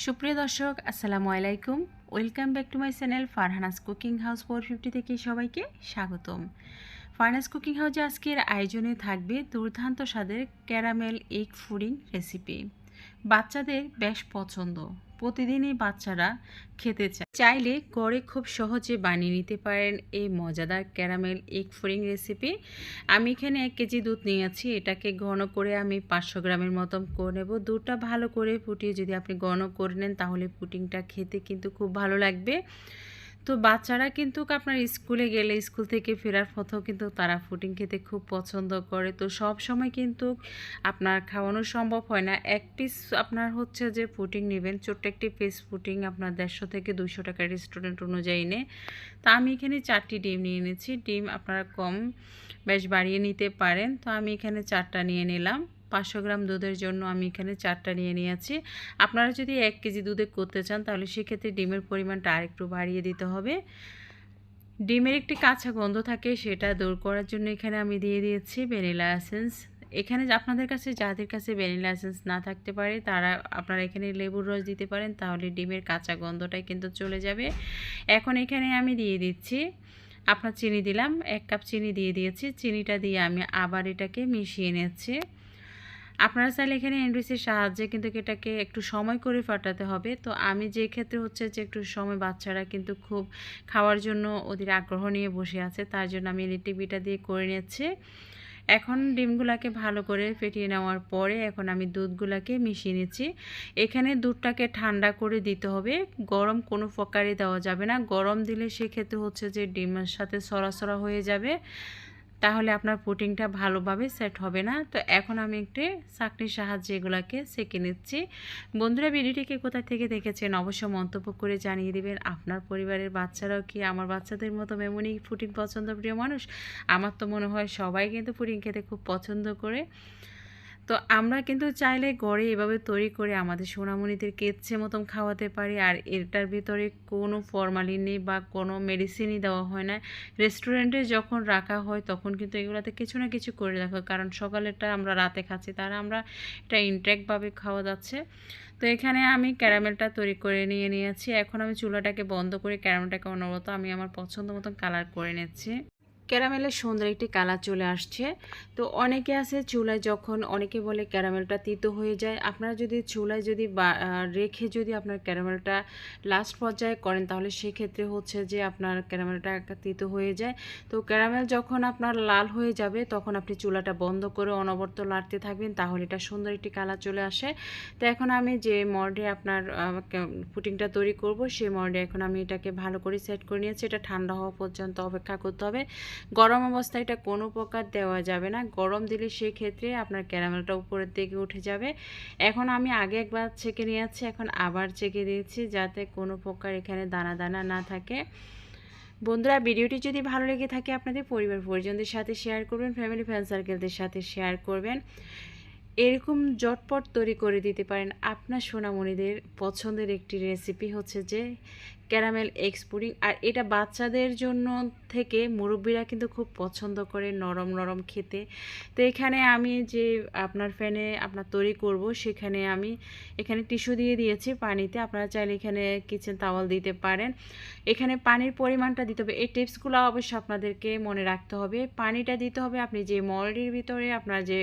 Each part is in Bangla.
সুপ্রিয় দর্শক, আসসালামু আলাইকুম। Welcome back to my channel Farhana's cooking house four fifty থেকে সবাইকে স্বাগতম। ফারহানাস কুকিং হাউসে আজকের আয়োজনে থাকবে দুর্দান্ত স্বাদের ক্যারামেল এগ ফুডিং রেসিপি বাচ্চাদের বেশ পছন্দ। প্রতিদিনই বাচ্চারা খেতে চায়। চাইলে ঘরে খুব সহজে বানিয়ে নিতে পারেন এই মজাদার ক্যারামেল এগ ফ্রিং রেসিপি। আমি এখানে এক কেজি দুধ নিয়েছি, এটাকে ঘন করে আমি পাঁচশো গ্রামের মতন করে নেব। দুধটা ভালো করে ফুটিয়ে যদি আপনি ঘন করে নেন, তাহলে পুটিংটা খেতে কিন্তু খুব ভালো লাগবে। তো বাচ্চারা কিন্তু আপনার স্কুলে গেলে, স্কুল থেকে ফেরার পথেও কিন্তু তারা ফুডিং খেতে খুব পছন্দ করে। তো সব সময় কিন্তু আপনার খাওয়ানো সম্ভব হয় না। এক পিস আপনার হচ্ছে যে পুডিং নেবেন, ছোট্ট একটি পিস পুডিং আপনার দেড়শো থেকে দুশো টাকা রেস্টুরেন্ট অনুযায়ী নে। তা আমি এখানে চারটি ডিম নিয়ে নিয়েছি ডিম আপনারা কম বেশ বাড়িয়ে নিতে পারেন। তো আমি এখানে চারটা নিয়ে নিলাম। পাঁচশো গ্রাম দুধের জন্য আমি এখানে চারটা নিয়ে নিয়েছি। আপনারা যদি এক কেজি দুধে করতে চান, তাহলে সেক্ষেত্রে ডিমের পরিমাণটা আরেকটু বাড়িয়ে দিতে হবে। ডিমের একটি কাঁচা গন্ধ থাকে, সেটা দূর করার জন্য এখানে আমি দিয়ে দিয়েছি ভ্যানিলা এসেন্স। এখানে আপনাদের কাছে, যাদের কাছে ভ্যানিলা এসেন্স না থাকতে পারে, তারা, আপনারা এখানে লেবুর রস দিতে পারেন, তাহলে ডিমের কাঁচা গন্ধটাই কিন্তু চলে যাবে। এখন এখানে আমি দিয়ে দিচ্ছি, আপনার চিনি দিলাম, এক কাপ চিনি দিয়ে দিয়েছি। চিনিটা দিয়ে আমি আবার এটাকে মিশিয়ে নিচ্ছি। আপনারা চাইলে এখানে এনডিসির সাহায্যে কিন্তু এটাকে একটু সময় করে ফাটাতে হবে। তো আমি যে ক্ষেত্রে হচ্ছে যে একটু সময় বাচ্চারা কিন্তু খুব খাওয়ার জন্য ওদের আগ্রহ নিয়ে বসে আছে, তার জন্য আমি টিভিটা দিয়ে করে নিচ্ছি। এখন ডিমগুলাকে ভালো করে ফেটিয়ে নেওয়ার পরে এখন আমি দুধগুলাকে মিশিয়ে নিচ্ছি। এখানে দুধটাকে ঠান্ডা করে দিতে হবে, গরম কোনো প্রকারে দেওয়া যাবে না। গরম দিলে সেক্ষেত্রে হচ্ছে যে ডিমের সাথে সরাসরা হয়ে যাবে। তাহলে আপনার পুটিংটা ভালোভাবে সেট হবে না। তো এখন আমি একটি চাকরির সাহায্যে এগুলাকে সেঁকে নিচ্ছি। বন্ধুরা ভিডিওটিকে কোথা থেকে দেখেছেন অবশ্য মন্তব্য করে জানিয়ে দেবেন। আপনার পরিবারের বাচ্চারাও কি আমার বাচ্চাদের মতো এমনই ফুটিং পছন্দ প্রিয় মানুষ? আমার তো মনে হয় সবাই কিন্তু পুটিং খেতে খুব পছন্দ করে। তো আমরা কিন্তু চাইলে গড়ে এভাবে তৈরি করে আমাদের সোনামণিদের কেচ্ছে মতন খাওয়াতে পারি। আর এটার ভিতরে কোনো ফরমালিন নেই বা কোনো মেডিসিনই দেওয়া হয় না। রেস্টুরেন্টে যখন রাখা হয় তখন কিন্তু এগুলোতে কিছু না কিছু করে রাখা কারণ সকালেরটা আমরা রাতে খাচ্ছি, তারা আমরা এটা ইনট্যাক্টভাবে খাওয়া যাচ্ছে। তো এখানে আমি ক্যারামেলটা তৈরি করে নিয়ে নিয়েছি। এখন আমি চুলাটাকে বন্ধ করে ক্যারামেলটাকে অনবরত আমি আমার পছন্দ মতন কালার করে নিচ্ছি। ক্যারামেলের সুন্দর একটি কালার চলে আসছে। তো অনেকে আছে চুলায় যখন অনেকে বলে ক্যারামেলটা তিতো হয়ে যায়। আপনারা যদি চুলায় যদি রেখে যদি আপনার ক্যারামেলটা লাস্ট পর্যায়ে করেন, তাহলে সেক্ষেত্রে হচ্ছে যে আপনার ক্যারামেলটা একটা তিতো হয়ে যায়। তো ক্যারামেল যখন আপনার লাল হয়ে যাবে, তখন আপনি চুলাটা বন্ধ করে অনবরত লাড়তে থাকবেন, তাহলে এটা সুন্দর একটি কালার চলে আসে। তো এখন আমি যে মর্ডে আপনার পুটিংটা তৈরি করব, সেই মর্ডে এখন আমি এটাকে ভালো করে সেট করে নিয়েছি। এটা ঠান্ডা হওয়া পর্যন্ত অপেক্ষা করতে হবে। গরম অবস্থায় এটা কোনো প্রকার দেওয়া যাবে না। গরম দিলে সেক্ষেত্রে আপনার ক্যারামেলটা উপরের দিকে উঠে যাবে। এখন আমি আগে একবার ছেঁকে নিয়েছি, এখন আবার ছেঁকে দিয়েছি যাতে কোনো প্রকার এখানে দানা দানা না থাকে। বন্ধুরা, ভিডিওটি যদি ভালো লেগে থাকে আপনাদের পরিবার পরিজনদের সাথে শেয়ার করবেন, ফ্যামিলি ফ্রেন্ড সার্কেলদের সাথে শেয়ার করবেন। এরকম জটপট তৈরি করে দিতে পারেন আপনার সোনামণিদের পছন্দের একটি রেসিপি হচ্ছে যে ক্যারামেল এক্স পুডিং আর এটা বাচ্চাদের জন্য থেকে মুরব্বীরা কিন্তু খুব পছন্দ করে নরম নরম খেতে। তো এখানে আমি যে আপনার ফ্যানে আপনার তৈরি করব, সেখানে আমি এখানে টিস্যু দিয়ে দিয়েছি পানিতে। আপনারা চাইলে এখানে কিচেন তাওয়াল দিতে পারেন। এখানে পানির পরিমাণটা দিতে হবে। এই টিপসগুলো অবশ্যই আপনাদেরকে মনে রাখতে হবে। পানিটা দিতে হবে আপনি যে মলটির ভিতরে আপনার যে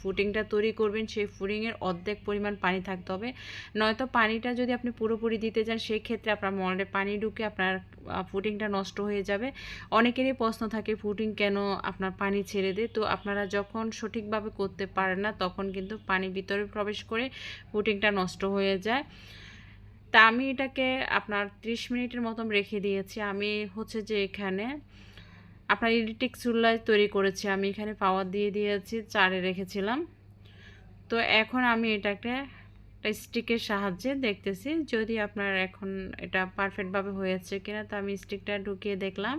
ফুডিংটা তৈরি করবেন, সেই ফুডিংয়ের অর্ধেক পরিমাণ পানি থাকতে হবে। নয়তো পানিটা যদি আপনি পুরোপুরি দিতে চান সেই ক্ষেত্রে আপনার মলটে পানি ঢুকে আপনার ফুডিংটা নষ্ট হয়ে যাবে। অনেকেরই প্রশ্ন থাকে ফুডিং কেন আপনার পানি ছেড়ে দেয়? তো আপনারা যখন সঠিকভাবে করতে পারেন না, তখন কিন্তু পানি ভিতরে প্রবেশ করে ফুডিংটা নষ্ট হয়ে যায়। তা আমি এটাকে আপনার 30 মিনিটের মতন রেখে দিয়েছি। আমি হচ্ছে যে এখানে আপনার ইলেকট্রিক চুলায় তৈরি করেছি। আমি এখানে পাওয়ার দিয়ে দিয়েছি, চারে রেখেছিলাম। তো এখন আমি এটাকে স্টিকের সাহায্যে দেখতেছি। যদি আপনার এখন এটা পারফেক্টভাবে হয়েছে কিনা, তো আমি স্টিকটা ঢুকিয়ে দেখলাম।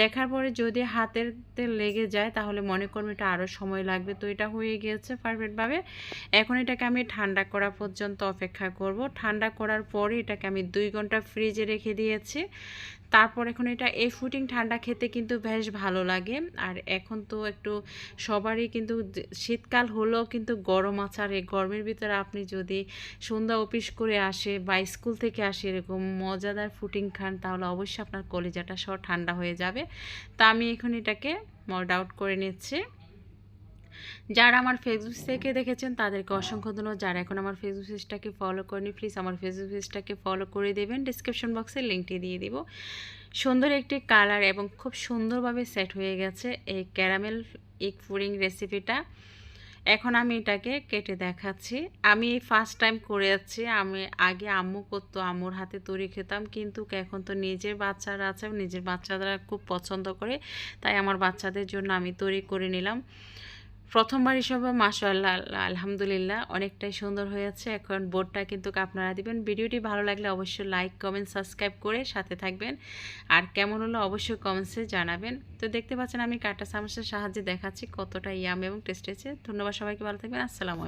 দেখার পরে যদি হাতেরতে লেগে যায়, তাহলে মনে করব এটা আরও সময় লাগবে। তো এটা হয়ে গিয়েছে পারফেক্টভাবে এখন এটাকে আমি ঠান্ডা করা পর্যন্ত অপেক্ষা করব। ঠান্ডা করার পরে এটাকে আমি দুই ঘণ্টা ফ্রিজে রেখে দিয়েছি। তারপর এখন এটা এই ফুটিং ঠান্ডা খেতে কিন্তু বেশ ভালো লাগে। আর এখন তো একটু সবারই কিন্তু শীতকাল হলেও কিন্তু গরম আছে আর এই গরমের ভিতরে আপনি যদি সন্ধ্যা অফিস করে আসে বা স্কুল থেকে আসে এরকম মজাদার ফুটিং খান, তাহলে অবশ্যই আপনার কলেজাটা সব ঠান্ডা হয়ে যাবে। তা আমি এখন এটাকে মর্ড আউট করে নিচ্ছি। যারা আমার ফেসবুক থেকে দেখেছেন, তাদেরকে অসংখ্য ধন্যবাদ। যারা এখন আমার ফেসবুক পেজটাকে ফলো করেনি প্লিজ আমার ফেসবুক পেজটাকে ফলো করে দেবেন। ডিসক্রিপশন বক্সে লিঙ্কটি দিয়ে দিব। সুন্দর একটি কালার এবং খুব সুন্দরভাবে সেট হয়ে গেছে এই ক্যারামেল এগ ফুডিং রেসিপিটা এখন আমি এটাকে কেটে দেখাচ্ছি। আমি ফার্স্ট টাইম করে যাচ্ছি। আমি আগে আম্মু করতো, আম্মুর হাতে তৈরি খেতাম। কিন্তু এখন তো নিজের বাচ্চারা আছে। নিজের বাচ্চারা খুব পছন্দ করে। তাই আমার বাচ্চাদের জন্য আমি তৈরি করে নিলাম। প্রথমবার হিসাবে মাশাল্লাহ আলহামদুলিল্লাহ অনেকটাই সুন্দর হয়েছে। এখন বোর্ডটা কিন্তু আপনারা দিবেন। ভিডিওটি ভালো লাগলে অবশ্যই লাইক কমেন্ট সাবস্ক্রাইব করে সাথে থাকবেন। আর কেমন হলো অবশ্যই কমেন্টসে জানাবেন। তো দেখতে পাচ্ছেন আমি কাটা চামচের সাহায্যে দেখাচ্ছি কতটা ইয়াম এবং টেস্ট হয়েছে। ধন্যবাদ সবাইকে, ভালো থাকবেন। আসসালামু